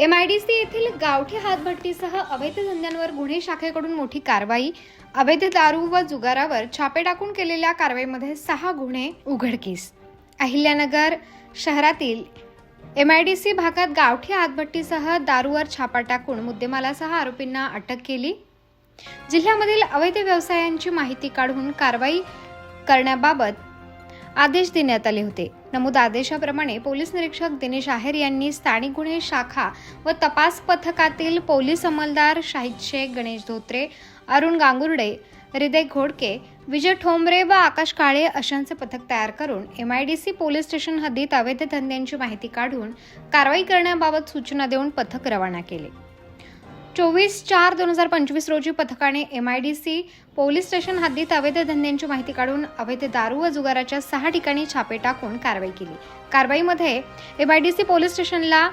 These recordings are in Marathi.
एम आय डी सी येथील गावठी हातभट्टीसह अवैध धंद्यांवर गुन्हे शाखेकडून मोठी कारवाई अवैध दारू व जुगारावर छापे टाकून केलेल्या कारवाईमध्ये सहा गुन्हे उघडकीस. अहिल्यानगर शहरातील एम आय डी सी भागात गावठी हातभट्टीसह दारूवर छापा टाकून मुद्देमालासह आरोपींना अटक केली. जिल्ह्यामधील अवैध व्यवसायांची माहिती काढून कारवाई करण्याबाबत आदेश देण्यात आले होते. नमूद आदेशाप्रमाणे पोलीस निरीक्षक दिनेश आहेर यांनी स्थानिक गुन्हे शाखा व तपास पथकातील पोलीस अंमलदार शाहिद शेख गणेश धोत्रे अरुण गांगुर्डे हृदय घोडके विजय ठोंबरे व आकाश काळे अशांचे पथक तयार करून M I D C police station हद्दीत अवैध धंद्यांची माहिती काढून कारवाई करण्याबाबत सूचना देऊन पथक रवाना केले. चोवीस चार दोन हजार पंचवीस रोजी पथकाने M I D C police station हद्दीत अवैध धंद्यांची माहिती काढून अवैध दारू व जुगाराच्या सहा ठिकाणी छापे टाकून कारवाई केली. कारवाईमध्ये M I D C police स्टेशनला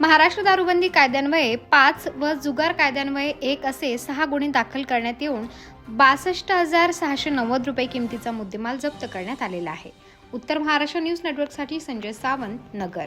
महाराष्ट्र दारूबंदी कायद्यान्वये पाच व जुगार कायद्यान्वये एक असे सहा गुन्हे दाखल करण्यात येऊन बासष्ट हजार सहाशे नव्वद रुपये किमतीचा मुद्देमाल जप्त करण्यात आलेला आहे. उत्तर महाराष्ट्र न्यूज नेटवर्कसाठी संजय सावंत नगर.